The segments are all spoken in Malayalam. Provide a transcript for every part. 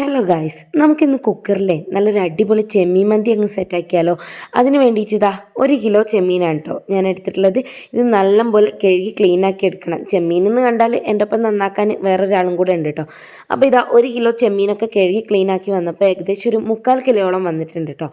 ഹലോ ഗായ്സ് നമുക്കിന്ന് കുക്കറിലെ നല്ലൊരു അടിപൊളി ചെമ്മീൻ മന്തി അങ്ങ് സെറ്റാക്കിയാലോ അതിന് വേണ്ടിയിട്ട് ഇതാ ഒരു കിലോ ചെമ്മീനാണ് കേട്ടോ ഞാൻ എടുത്തിട്ടുള്ളത്. ഇത് നല്ലപോലെ കഴുകി ക്ലീൻ ആക്കി എടുക്കണം. ചെമ്മീൻ എന്ന് കണ്ടാൽ എന്റെ ഒപ്പം നന്നാക്കാൻ വേറൊരാളും കൂടെ ഉണ്ട് കേട്ടോ അപ്പോൾ ഇതാ ഒരു കിലോ ചെമ്മീനൊക്കെ കഴുകി ക്ലീൻ ആക്കി വന്നപ്പോൾ ഏകദേശം ഒരു മുക്കാൽ കിലോയോളം വന്നിട്ടുണ്ട് കേട്ടോ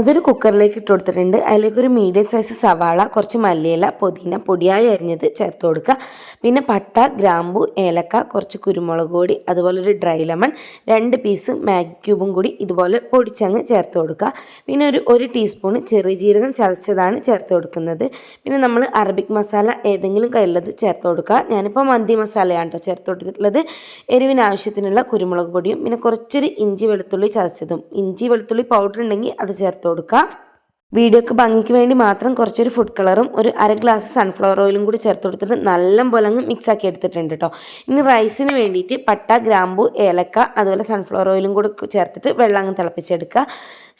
അതൊരു കുക്കറിലേക്ക് ഇട്ട് കൊടുത്തിട്ടുണ്ട്. അതിലേക്ക് ഒരു മീഡിയം സൈസ് സവാള കുറച്ച് മല്ലിയില പുതിന പൊടിയായി അരിഞ്ഞത് ചേർത്ത് കൊടുക്കുക. പിന്നെ പട്ട ഗ്രാമ്പു ഏലക്ക കുറച്ച് കുരുമുളക് പൊടി അതുപോലെ ഒരു ഡ്രൈ ലെമൺ രണ്ട് പീസ് മാഗി ക്യൂബും കൂടി ഇതുപോലെ പൊടിച്ചങ്ങ് ചേർത്ത് കൊടുക്കുക. പിന്നെ ഒരു ഒരു ടീസ്പൂൺ ചെറിയ ജീരകം ചതച്ചതാണ് ചേർത്ത് കൊടുക്കുന്നത്. പിന്നെ നമ്മൾ അറബിക് മസാല ഏതെങ്കിലും കയ്യിലുള്ളത് ചേർത്ത് കൊടുക്കുക. ഞാനിപ്പോൾ മന്തി മസാലയാണ് കേട്ടോ ചേർത്ത് കൊടുത്തിട്ടുള്ളത്. എരിവിന് ആവശ്യത്തിനുള്ള കുരുമുളക് പൊടിയും പിന്നെ കുറച്ചൊരു ഇഞ്ചി വെളുത്തുള്ളി ചതച്ചതും. ഇഞ്ചി വെളുത്തുള്ളി പൗഡർ ഉണ്ടെങ്കിൽ അത് ചേർത്ത് കൊടുക്കുക. വീഡിയോക്ക് ഭംഗിക്ക് വേണ്ടി മാത്രം കുറച്ചൊരു ഫുഡ് കളറും ഒരു അര ഗ്ലാസ് സൺഫ്ലവർ ഓയിലും കൂടി ചേർത്ത് കൊടുത്തിട്ട് നല്ല പോലെ അങ്ങ് മിക്സ് ആക്കി എടുത്തിട്ടുണ്ട് കേട്ടോ ഇനി റൈസിന് വേണ്ടിയിട്ട് പട്ട ഗ്രാമ്പു ഏലക്ക അതുപോലെ സൺഫ്ലവർ ഓയിലും കൂടി ചേർത്തിട്ട് വെള്ളം അങ്ങ് തിളപ്പിച്ചെടുക്കുക.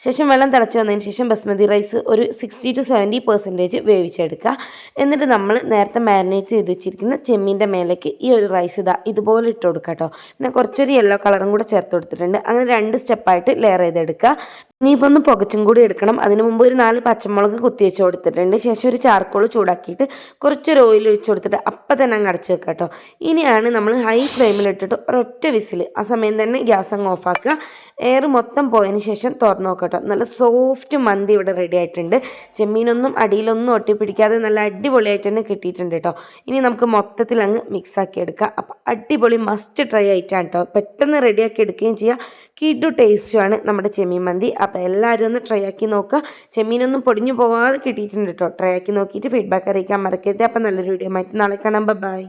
ശേഷം വെള്ളം തിളച്ച് വന്നതിന് ശേഷം ബസ്മതി റൈസ് ഒരു സിക്സ്റ്റി ടു സെവന്റി പെർസെന്റേജ് വേവിച്ചെടുക്കുക. എന്നിട്ട് നമ്മൾ നേരത്തെ മാരിനേറ്റ് ചെയ്ത് വെച്ചിരിക്കുന്ന ചെമ്മീന്റെ മേലേക്ക് ഈ ഒരു റൈസ് ഇതാ ഇതുപോലെ ഇട്ട് കൊടുക്കുക കേട്ടോ പിന്നെ കുറച്ചൊരു യെല്ലോ കളറും കൂടെ ചേർത്ത് കൊടുത്തിട്ടുണ്ട്. അങ്ങനെ രണ്ട് സ്റ്റെപ്പായിട്ട് ലെയർ ചെയ്തെടുക്കുക. ഇനിയിപ്പോൾ ഒന്ന് പുകച്ചും കൂടി എടുക്കണം. അതിന് മുമ്പ് ഒരു നാല് പച്ചമുളക് കുത്തി വെച്ച് കൊടുത്തിട്ടുണ്ട്. ശേഷം ഒരു ചാർക്കോൾ ചൂടാക്കിയിട്ട് കുറച്ചൊരു ഓയിൽ ഒഴിച്ച് കൊടുത്തിട്ട് അപ്പം തന്നെ അങ്ങ് അടച്ച് വെക്കുക കേട്ടോ ഇനിയാണ് നമ്മൾ ഹൈ ഫ്ലെയിമിലിട്ടിട്ട് ഒരൊറ്റ വിസിൽ. ആ സമയം തന്നെ ഗ്യാസ് അങ്ങ് ഓഫാക്കുക എയർ മൊത്തം പോയതിന് ശേഷം തുറന്ന് കേട്ടോ നല്ല സോഫ്റ്റ് മന്തി ഇവിടെ റെഡി ആയിട്ടുണ്ട്. ചെമ്മീനൊന്നും അടിയിലൊന്നും ഒട്ടിപ്പിടിക്കാതെ നല്ല അടിപൊളിയായിട്ട് തന്നെ കിട്ടിയിട്ടുണ്ട് കേട്ടോ ഇനി നമുക്ക് മൊത്തത്തിൽ അങ്ങ് മിക്സ് ആക്കി എടുക്കാം. അപ്പം അടിപൊളി മസ്റ്റ് ട്രൈ ആയിട്ടാണ് കേട്ടോ പെട്ടെന്ന് റെഡിയാക്കി എടുക്കുകയും ചെയ്യുക കിഡു ടേസ്റ്റുമാണ് നമ്മുടെ ചെമ്മീൻ മന്തി. അപ്പോൾ എല്ലാവരും ഒന്ന് ട്രൈ ആക്കി നോക്കുക. ചെമ്മീനൊന്നും പൊടിഞ്ഞു പോവാതെ കിട്ടിയിട്ടുണ്ട് കേട്ടോ ട്രൈ ആക്കി നോക്കിയിട്ട് ഫീഡ്ബാക്ക് അറിയിക്കാൻ മറക്കരുത്. അപ്പം നല്ലൊരു വീഡിയോ ആയിട്ട് നാളെ കാണാം ബൈ